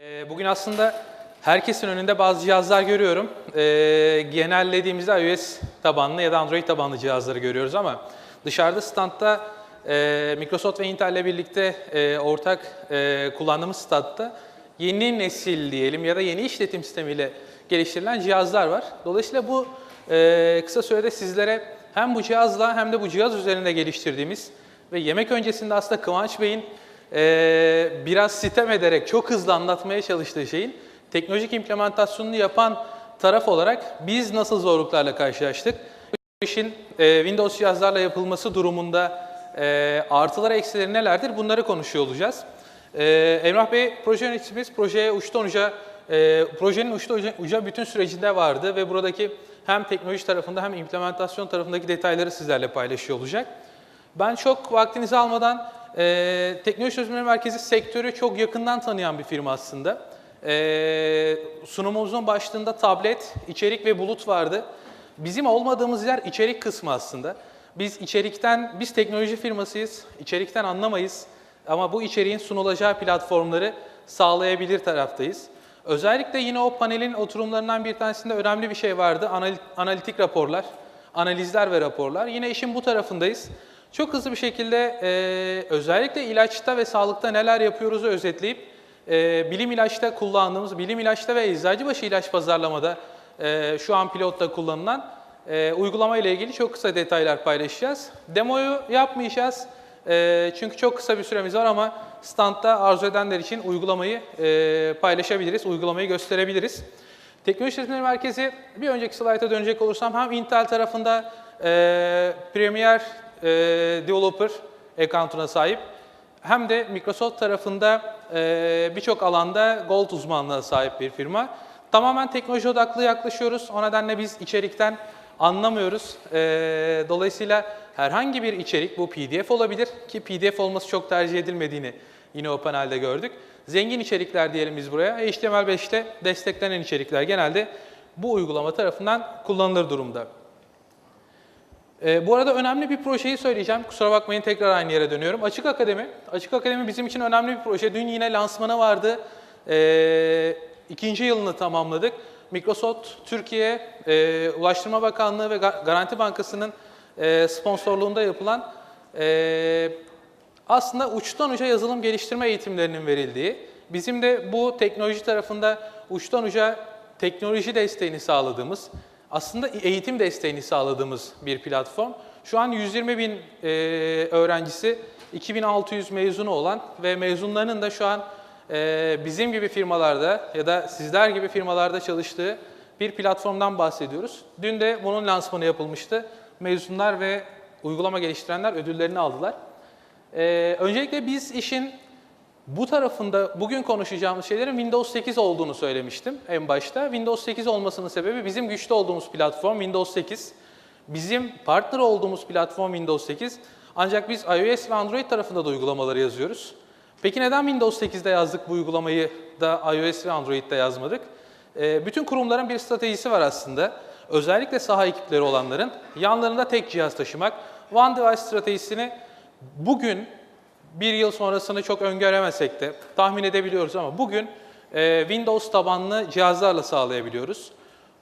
Ee, Bugün aslında herkesin önünde bazı cihazlar görüyorum. Ee, genellediğimizde iOS tabanlı ya da Android tabanlı cihazları görüyoruz ama dışarıda standta e, Microsoft ve Intel ile birlikte e, ortak e, kullandığımız standta yeni nesil diyelim ya da yeni işletim sistemiyle geliştirilen cihazlar var. Dolayısıyla bu kısa sürede sizlere hem bu cihazla hem de bu cihaz üzerinde geliştirdiğimiz ve yemek öncesinde aslında Kıvanç Bey'in ee, biraz sitem ederek çok hızlı anlatmaya çalıştığı şeyin teknolojik implementasyonunu yapan taraf olarak biz nasıl zorluklarla karşılaştık? Bu işin e, Windows cihazlarla yapılması durumunda e, artıları eksileri nelerdir? Bunları konuşuyor olacağız. E, Emrah Bey proje yöneticimiz projeye uçtan uca, projenin uçta uca, uca bütün sürecinde vardı ve buradaki hem teknoloji tarafında hem implementasyon tarafındaki detayları sizlerle paylaşıyor olacak. Ben çok vaktinizi almadan e, Teknoloji Çözümleri Merkezi sektörü çok yakından tanıyan bir firma aslında. E, sunumumuzun başlığında tablet, içerik ve bulut vardı. Bizim olmadığımız yer içerik kısmı aslında. Biz içerikten, biz teknoloji firmasıyız, içerikten anlamayız. Ama bu içeriğin sunulacağı platformları sağlayabilir taraftayız. Özellikle yine o panelin oturumlarından bir tanesinde önemli bir şey vardı. Anal- Analitik raporlar, analizler ve raporlar. Yine işin bu tarafındayız. Çok hızlı bir şekilde e, özellikle ilaçta ve sağlıkta neler yapıyoruzu özetleyip e, bilim ilaçta kullandığımız, bilim ilaçta ve eczacıbaşı ilaç pazarlamada e, şu an pilotta kullanılan e, uygulama ile ilgili çok kısa detaylar paylaşacağız. Demoyu yapmayacağız e, çünkü çok kısa bir süremiz var ama standta arzu edenler için uygulamayı e, paylaşabiliriz, uygulamayı gösterebiliriz. Teknoloji Çözümleri Merkezi bir önceki slayta dönecek olursam hem Intel tarafında e, Premier e, Developer account'una sahip hem de Microsoft tarafında e, birçok alanda Gold uzmanlığa sahip bir firma. Tamamen teknoloji odaklı yaklaşıyoruz. O nedenle biz içerikten anlamıyoruz. E, dolayısıyla herhangi bir içerik, bu PDF olabilir ki PDF olması çok tercih edilmediğini yine o panelde gördük. Zengin içerikler diyelim biz buraya. HTML5'te desteklenen içerikler genelde bu uygulama tarafından kullanılır durumda. Ee, bu arada önemli bir projeyi söyleyeceğim. Kusura bakmayın tekrar aynı yere dönüyorum. Açık Akademi. Açık Akademi bizim için önemli bir proje. Dün yine lansmanı vardı. Ee, ikinci yılını tamamladık. Microsoft Türkiye e, Ulaştırma Bakanlığı ve Ga- Garanti Bankası'nın e, sponsorluğunda yapılan e, aslında uçtan uca yazılım geliştirme eğitimlerinin verildiği, bizim de bu teknoloji tarafında uçtan uca teknoloji desteğini sağladığımız, aslında eğitim desteğini sağladığımız bir platform. Şu an 120 bin e, öğrencisi, 2600 mezunu olan ve mezunlarının da şu an e, bizim gibi firmalarda ya da sizler gibi firmalarda çalıştığı bir platformdan bahsediyoruz. Dün de bunun lansmanı yapılmıştı. Mezunlar ve uygulama geliştirenler ödüllerini aldılar. Ee, öncelikle biz işin bu tarafında bugün konuşacağımız şeylerin Windows 8 olduğunu söylemiştim en başta. Windows 8 olmasının sebebi bizim güçlü olduğumuz platform Windows 8. Bizim partner olduğumuz platform Windows 8. Ancak biz iOS ve Android tarafında da uygulamaları yazıyoruz. Peki neden Windows 8'de yazdık bu uygulamayı da iOS ve Android'de yazmadık? Ee, bütün kurumların bir stratejisi var aslında. Özellikle saha ekipleri olanların yanlarında tek cihaz taşımak. One Device stratejisini bugün bir yıl sonrasını çok öngöremesek de tahmin edebiliyoruz ama bugün e, Windows tabanlı cihazlarla sağlayabiliyoruz.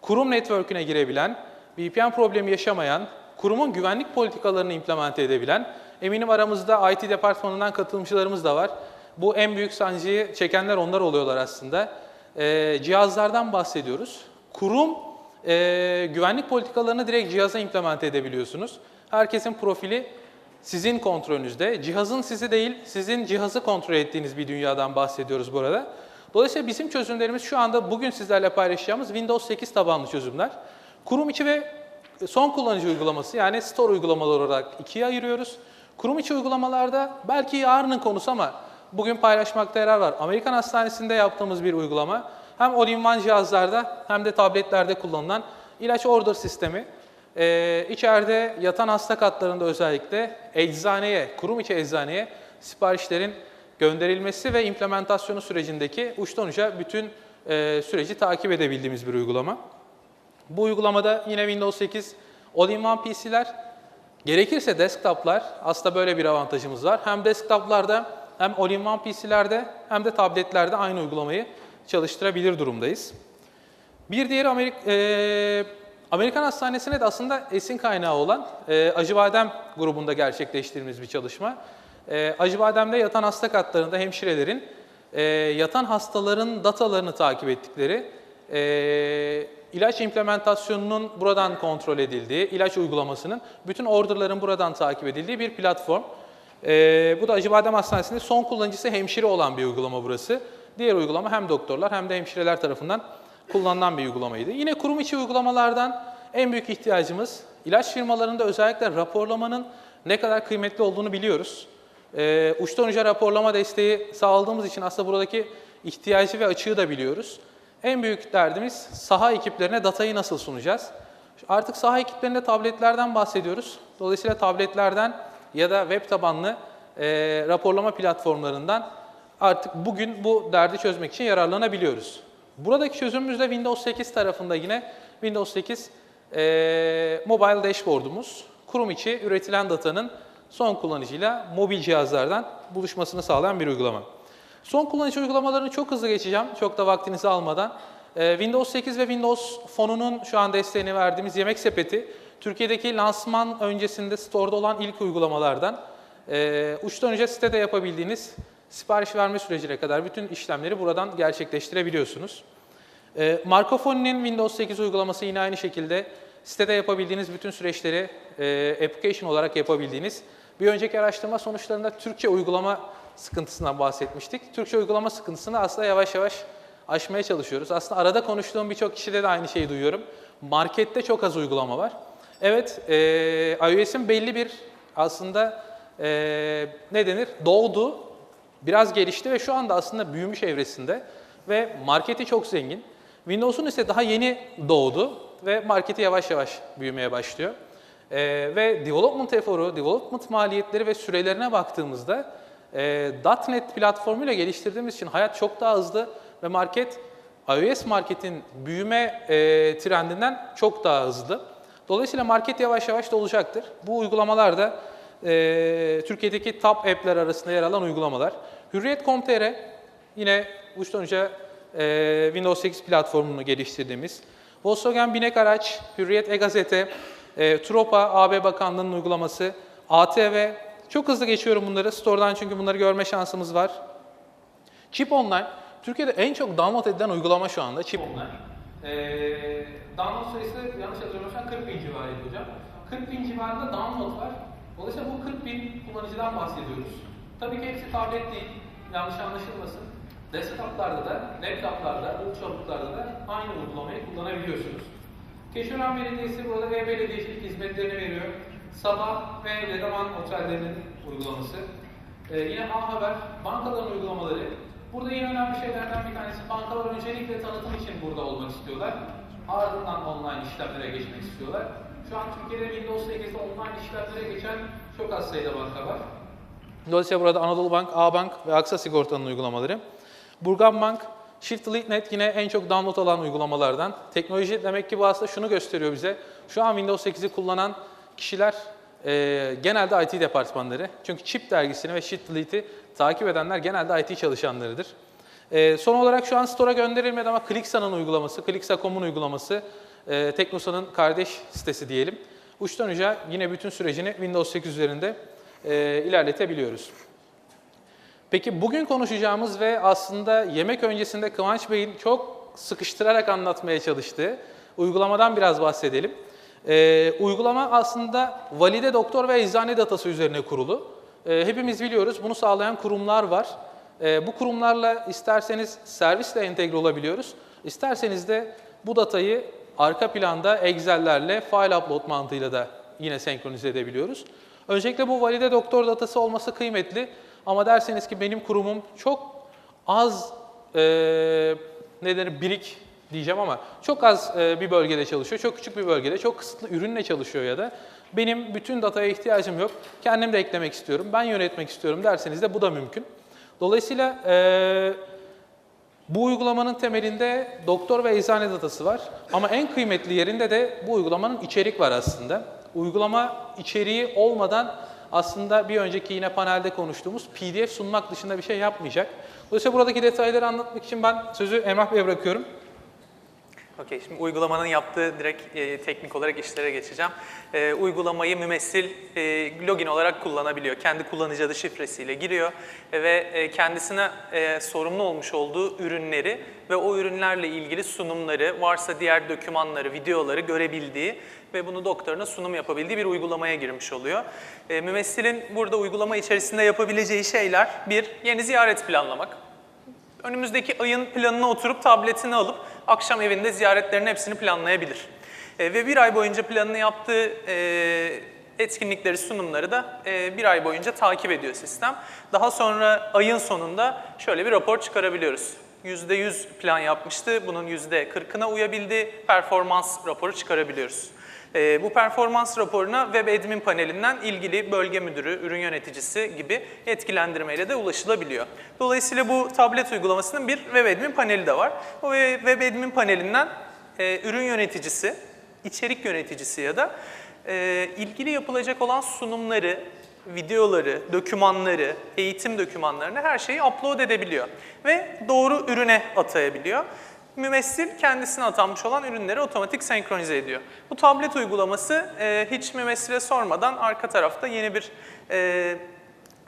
Kurum network'üne girebilen, VPN problemi yaşamayan, kurumun güvenlik politikalarını implemente edebilen, eminim aramızda IT departmanından katılımcılarımız da var. Bu en büyük sancıyı çekenler onlar oluyorlar aslında. E, cihazlardan bahsediyoruz. Kurum e, güvenlik politikalarını direkt cihaza implemente edebiliyorsunuz. Herkesin profili sizin kontrolünüzde. Cihazın sizi değil, sizin cihazı kontrol ettiğiniz bir dünyadan bahsediyoruz burada. Dolayısıyla bizim çözümlerimiz şu anda bugün sizlerle paylaşacağımız Windows 8 tabanlı çözümler. Kurum içi ve son kullanıcı uygulaması yani store uygulamaları olarak ikiye ayırıyoruz. Kurum içi uygulamalarda belki yarının konusu ama bugün paylaşmakta yarar var. Amerikan Hastanesi'nde yaptığımız bir uygulama. Hem all-in-one cihazlarda hem de tabletlerde kullanılan ilaç order sistemi. Ee, içeride yatan hasta katlarında özellikle eczaneye, kurum içi eczaneye siparişlerin gönderilmesi ve implementasyonu sürecindeki uçtan uca bütün e, süreci takip edebildiğimiz bir uygulama. Bu uygulamada yine Windows 8 all-in-one PC'ler, gerekirse desktop'lar, aslında böyle bir avantajımız var. Hem desktop'larda hem all-in-one PC'lerde hem de tabletlerde aynı uygulamayı çalıştırabilir durumdayız. Bir diğeri Amerik, e, Amerikan Hastanesi'ne de aslında esin kaynağı olan e, Acıbadem grubunda gerçekleştirdiğimiz bir çalışma. E, Acıbadem'de yatan hasta katlarında hemşirelerin e, yatan hastaların datalarını takip ettikleri, e, ilaç implementasyonunun buradan kontrol edildiği, ilaç uygulamasının bütün orderların buradan takip edildiği bir platform. E, bu da Acıbadem Hastanesi'nde son kullanıcısı hemşire olan bir uygulama burası. Diğer uygulama hem doktorlar hem de hemşireler tarafından kullanılan bir uygulamaydı. Yine kurum içi uygulamalardan en büyük ihtiyacımız ilaç firmalarında özellikle raporlamanın ne kadar kıymetli olduğunu biliyoruz. Ee, uçtan uca raporlama desteği sağladığımız için aslında buradaki ihtiyacı ve açığı da biliyoruz. En büyük derdimiz saha ekiplerine datayı nasıl sunacağız? Artık saha ekiplerinde tabletlerden bahsediyoruz. Dolayısıyla tabletlerden ya da web tabanlı e, raporlama platformlarından artık bugün bu derdi çözmek için yararlanabiliyoruz. Buradaki çözümümüz de Windows 8 tarafında yine Windows 8 e, mobile dashboard'umuz. Kurum içi üretilen datanın son kullanıcıyla mobil cihazlardan buluşmasını sağlayan bir uygulama. Son kullanıcı uygulamalarını çok hızlı geçeceğim, çok da vaktinizi almadan. E, Windows 8 ve Windows Phone'unun şu an desteğini verdiğimiz Yemek Sepeti, Türkiye'deki lansman öncesinde store'da olan ilk uygulamalardan. E, uçtan önce sitede yapabildiğiniz sipariş verme sürecine kadar bütün işlemleri buradan gerçekleştirebiliyorsunuz. E, Markofoni'nin Windows 8 uygulaması yine aynı şekilde sitede yapabildiğiniz bütün süreçleri e, application olarak yapabildiğiniz. Bir önceki araştırma sonuçlarında Türkçe uygulama sıkıntısından bahsetmiştik. Türkçe uygulama sıkıntısını aslında yavaş yavaş aşmaya çalışıyoruz. Aslında arada konuştuğum birçok kişide de aynı şeyi duyuyorum. Markette çok az uygulama var. Evet, e, iOS'in belli bir aslında e, ne denir? Doğdu, biraz gelişti ve şu anda aslında büyümüş evresinde ve marketi çok zengin. Windows'un ise daha yeni doğdu ve marketi yavaş yavaş büyümeye başlıyor. Ee, ve development eforu, development maliyetleri ve sürelerine baktığımızda e, .NET platformuyla geliştirdiğimiz için hayat çok daha hızlı ve market iOS marketin büyüme e, trendinden çok daha hızlı. Dolayısıyla market yavaş yavaş dolacaktır. Bu uygulamalar da e, Türkiye'deki top app'ler arasında yer alan uygulamalar. Hürriyet.com.tr yine uçtan uca e, Windows 8 platformunu geliştirdiğimiz. Volkswagen Binek Araç, Hürriyet E-Gazete, e, Tropa AB Bakanlığı'nın uygulaması, ATV. Çok hızlı geçiyorum bunları store'dan çünkü bunları görme şansımız var. Chip Online, Türkiye'de en çok download edilen uygulama şu anda Chip Online. Ee, download sayısı yanlış hatırlamıyorsam 40 bin civarıydı hocam. 40 bin civarında download var. Dolayısıyla bu 40 bin kullanıcıdan bahsediyoruz. Tabii ki hepsi tablet değil, yanlış anlaşılmasın. Desktop'larda da, laptop'larda, notebook'larda da aynı uygulamayı kullanabiliyorsunuz. Keşören Belediyesi burada e-belediyecilik hizmetlerini veriyor. Sabah ve Ledaman otellerinin uygulaması. Ee, yine A Haber, bankaların uygulamaları. Burada yine önemli şeylerden bir tanesi bankalar öncelikle tanıtım için burada olmak istiyorlar. Ardından online işlemlere geçmek istiyorlar. Şu an Türkiye'de Windows 8'de online işlemlere geçen çok az sayıda banka var. Dolayısıyla burada Anadolu Bank, A-Bank ve Aksa Sigorta'nın uygulamaları. Burgan Bank, Shift Elite Net yine en çok download alan uygulamalardan. Teknoloji demek ki bu aslında şunu gösteriyor bize. Şu an Windows 8'i kullanan kişiler e, genelde IT departmanları. Çünkü Chip dergisini ve Shift Elite'i takip edenler genelde IT çalışanlarıdır. E, son olarak şu an Store'a gönderilmedi ama Clixa'nın uygulaması, Clixa.com'un uygulaması, e, Teknosa'nın kardeş sitesi diyelim. Uçtan uca yine bütün sürecini Windows 8 üzerinde e, ilerletebiliyoruz. Peki bugün konuşacağımız ve aslında yemek öncesinde Kıvanç Bey'in çok sıkıştırarak anlatmaya çalıştığı uygulamadan biraz bahsedelim. Ee, uygulama aslında valide doktor ve eczane datası üzerine kurulu. Ee, hepimiz biliyoruz bunu sağlayan kurumlar var. Ee, bu kurumlarla isterseniz servisle entegre olabiliyoruz. İsterseniz de bu datayı arka planda Excel'lerle file upload mantığıyla da yine senkronize edebiliyoruz. Öncelikle bu valide doktor datası olması kıymetli. Ama derseniz ki benim kurumum çok az e, ne denir birik diyeceğim ama çok az e, bir bölgede çalışıyor, çok küçük bir bölgede, çok kısıtlı ürünle çalışıyor ya da benim bütün dataya ihtiyacım yok, kendim de eklemek istiyorum, ben yönetmek istiyorum derseniz de bu da mümkün. Dolayısıyla e, bu uygulamanın temelinde doktor ve eczane datası var ama en kıymetli yerinde de bu uygulamanın içerik var aslında. Uygulama içeriği olmadan aslında bir önceki yine panelde konuştuğumuz PDF sunmak dışında bir şey yapmayacak. Dolayısıyla buradaki detayları anlatmak için ben sözü Emrah Bey'e bırakıyorum. Okey, şimdi uygulamanın yaptığı direkt e, teknik olarak işlere geçeceğim. E, uygulamayı mümessil e, login olarak kullanabiliyor. Kendi kullanıcı adı şifresiyle giriyor ve e, kendisine e, sorumlu olmuş olduğu ürünleri ve o ürünlerle ilgili sunumları, varsa diğer dokümanları, videoları görebildiği ve bunu doktoruna sunum yapabildiği bir uygulamaya girmiş oluyor. E, mümessilin burada uygulama içerisinde yapabileceği şeyler, bir, yeni ziyaret planlamak. Önümüzdeki ayın planına oturup tabletini alıp akşam evinde ziyaretlerin hepsini planlayabilir. E, ve bir ay boyunca planını yaptığı e, etkinlikleri, sunumları da e, bir ay boyunca takip ediyor sistem. Daha sonra ayın sonunda şöyle bir rapor çıkarabiliyoruz. %100 plan yapmıştı, bunun %40'ına uyabildi, performans raporu çıkarabiliyoruz. E, bu performans raporuna Web Admin panelinden ilgili bölge müdürü, ürün yöneticisi gibi yetkilendirmeyle de ulaşılabiliyor. Dolayısıyla bu tablet uygulamasının bir Web Admin paneli de var. Bu Web Admin panelinden e, ürün yöneticisi, içerik yöneticisi ya da e, ilgili yapılacak olan sunumları, videoları, dokümanları, eğitim dokümanlarını her şeyi upload edebiliyor. Ve doğru ürüne atayabiliyor. Mümessil kendisine atanmış olan ürünleri otomatik senkronize ediyor. Bu tablet uygulaması e, hiç mümessile sormadan arka tarafta yeni bir e,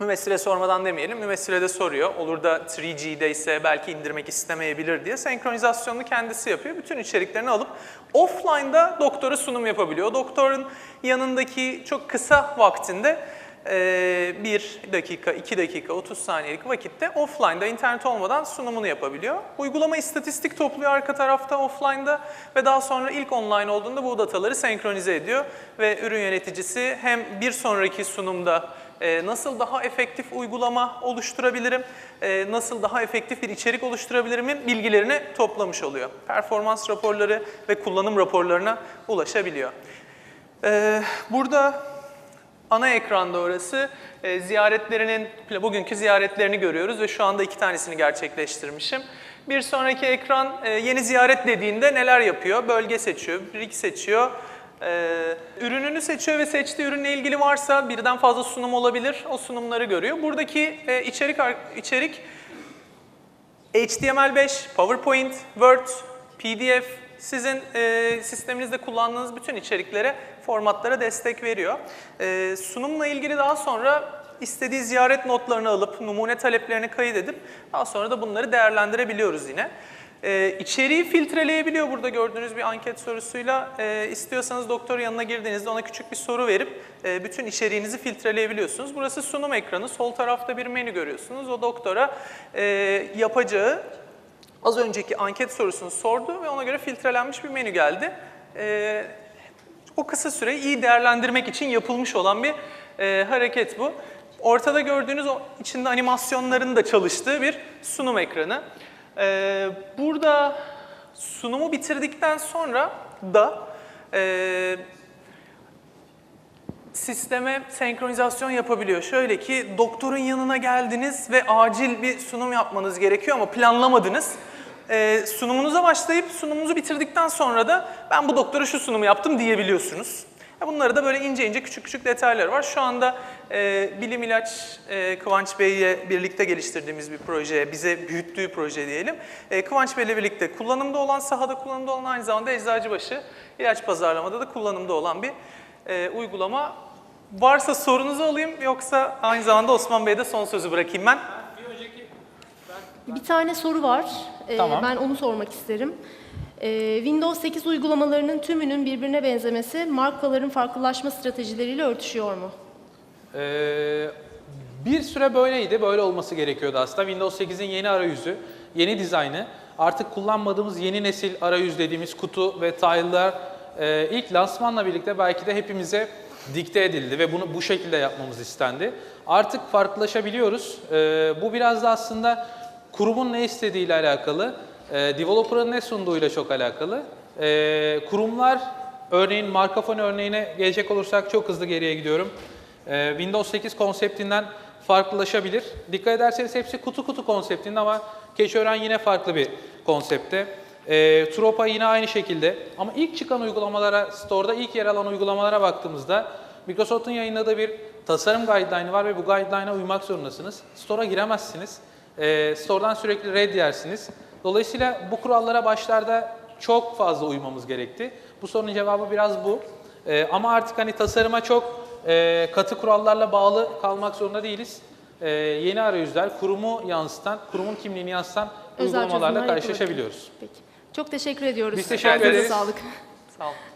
mümessile sormadan demeyelim, mümessile de soruyor. Olur da 3G'de ise belki indirmek istemeyebilir diye senkronizasyonunu kendisi yapıyor. Bütün içeriklerini alıp offline'da doktora sunum yapabiliyor. Doktorun yanındaki çok kısa vaktinde e, bir dakika, iki dakika, 30 saniyelik vakitte offline'da internet olmadan sunumunu yapabiliyor. Uygulama istatistik topluyor arka tarafta offline'da ve daha sonra ilk online olduğunda bu dataları senkronize ediyor ve ürün yöneticisi hem bir sonraki sunumda e, nasıl daha efektif uygulama oluşturabilirim, e, nasıl daha efektif bir içerik oluşturabilirimin bilgilerini toplamış oluyor. Performans raporları ve kullanım raporlarına ulaşabiliyor. E, burada ana ekranda orası e, ziyaretlerinin, bugünkü ziyaretlerini görüyoruz ve şu anda iki tanesini gerçekleştirmişim. Bir sonraki ekran e, yeni ziyaret dediğinde neler yapıyor? Bölge seçiyor, rig seçiyor, ee, ürününü seçiyor ve seçtiği ürünle ilgili varsa birden fazla sunum olabilir. O sunumları görüyor. Buradaki e, içerik içerik HTML5, PowerPoint, Word, PDF sizin e, sisteminizde kullandığınız bütün içeriklere, formatlara destek veriyor. E, sunumla ilgili daha sonra istediği ziyaret notlarını alıp numune taleplerini kaydedip daha sonra da bunları değerlendirebiliyoruz yine. Ee, içeriği filtreleyebiliyor burada gördüğünüz bir anket sorusuyla. Ee, istiyorsanız doktor yanına girdiğinizde ona küçük bir soru verip e, bütün içeriğinizi filtreleyebiliyorsunuz. Burası sunum ekranı. Sol tarafta bir menü görüyorsunuz. O doktora e, yapacağı az önceki anket sorusunu sordu ve ona göre filtrelenmiş bir menü geldi. E, o kısa süreyi iyi değerlendirmek için yapılmış olan bir e, hareket bu. Ortada gördüğünüz o içinde animasyonların da çalıştığı bir sunum ekranı. Ee, burada sunumu bitirdikten sonra da e, sisteme senkronizasyon yapabiliyor. Şöyle ki doktorun yanına geldiniz ve acil bir sunum yapmanız gerekiyor ama planlamadınız. Ee, sunumunuza başlayıp sunumunuzu bitirdikten sonra da ben bu doktora şu sunumu yaptım diyebiliyorsunuz. Bunları da böyle ince ince küçük küçük detaylar var. Şu anda e, Bilim İlaç e, Kıvanç Bey'le birlikte geliştirdiğimiz bir proje, bize büyüttüğü proje diyelim. E, Kıvanç Bey'le birlikte kullanımda olan, sahada kullanımda olan aynı zamanda Eczacıbaşı ilaç pazarlamada da kullanımda olan bir e, uygulama. Varsa sorunuzu alayım yoksa aynı zamanda Osman Bey'e de son sözü bırakayım ben. Bir tane soru var. Ee, Tamam. Ben onu sormak isterim. Ee, Windows 8 uygulamalarının tümünün birbirine benzemesi markaların farklılaşma stratejileriyle örtüşüyor mu? Ee, bir süre böyleydi, böyle olması gerekiyordu aslında. Windows 8'in yeni arayüzü, yeni dizaynı, artık kullanmadığımız yeni nesil arayüz dediğimiz kutu ve tile'lar e, ilk lansmanla birlikte belki de hepimize dikte edildi ve bunu bu şekilde yapmamız istendi. Artık farklılaşabiliyoruz. Ee, bu biraz da aslında kurumun ne istediğiyle alakalı, e, developer'ın ne sunduğuyla çok alakalı. Ee, kurumlar, örneğin Markafon örneğine gelecek olursak çok hızlı geriye gidiyorum. Ee, Windows 8 konseptinden farklılaşabilir. Dikkat ederseniz hepsi kutu kutu konseptinde ama Keçören yine farklı bir konsepte. Ee, Tropa yine aynı şekilde. Ama ilk çıkan uygulamalara, store'da ilk yer alan uygulamalara baktığımızda Microsoft'un yayınladığı bir tasarım guideline'ı var ve bu guideline'a uymak zorundasınız. Store'a giremezsiniz. Ee, store'dan sürekli red yersiniz. Dolayısıyla bu kurallara başlarda çok fazla uymamız gerekti. Bu sorunun cevabı biraz bu. Ee, ama artık hani tasarıma çok e, katı kurallarla bağlı kalmak zorunda değiliz. Ee, yeni arayüzler, kurumu yansıtan, kurumun kimliğini yansıtan Özel uygulamalarla karşılaşabiliyoruz. Peki. Çok teşekkür ediyoruz. Biz teşekkür ederiz. Sağlık. Sağ olun.